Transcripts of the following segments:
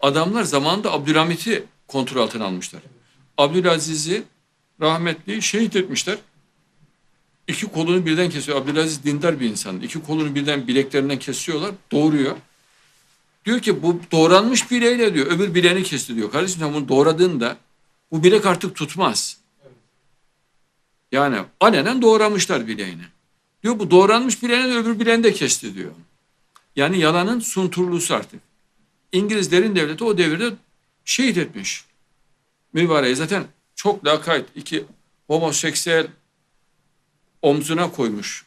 Adamlar zamanında Abdülhamit'i kontrol altına almışlar. Abdülaziz'i rahmetli şehit etmişler. İki kolunu birden kesiyor. Abdülaziz dindar bir insan. İki kolunu birden bileklerinden kesiyorlar. Doğuruyor. Diyor ki bu doğranmış bileğiyle diyor. Öbür bileğini kesti diyor. Kardeşim sen bunu doğradığında bu bilek artık tutmaz. Yani alenen doğramışlar bileğini. Diyor bu doğranmış bileğini öbür bileğini de kesti diyor. Yani yalanın sunturlusu artık. İngilizlerin devleti o devirde şehit etmiş. Mübareği zaten çok lakayt iki homoseksüel omzuna koymuş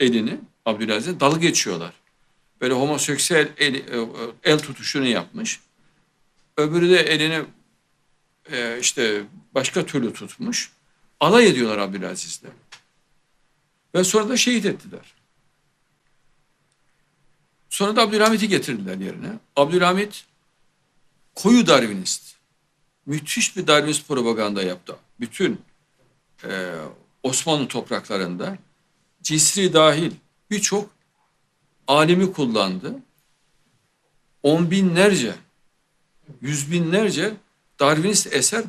elini Abdülaziz dalı geçiyorlar. Böyle homoseksüel el, e, el tutuşunu yapmış. Öbürü de elini e, işte başka türlü tutmuş. Alay ediyorlar Abdülaziz'le. Ve sonra da şehit ettiler. Sonra da Abdülhamit'i getirdiler yerine. Abdülhamit koyu Darwinist. Müthiş bir Darwinist propaganda yaptı. Bütün e, Osmanlı topraklarında Cisri dahil birçok alimi kullandı. On binlerce, yüz binlerce Darwinist eser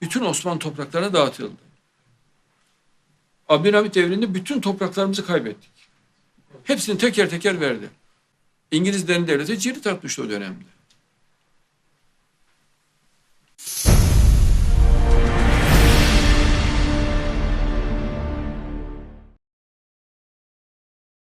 bütün Osmanlı topraklarına dağıtıldı. Abdülhamit devrinde bütün topraklarımızı kaybettik. Hepsini teker teker verdi. İngilizlerin devleti cirit atmıştı o dönemde.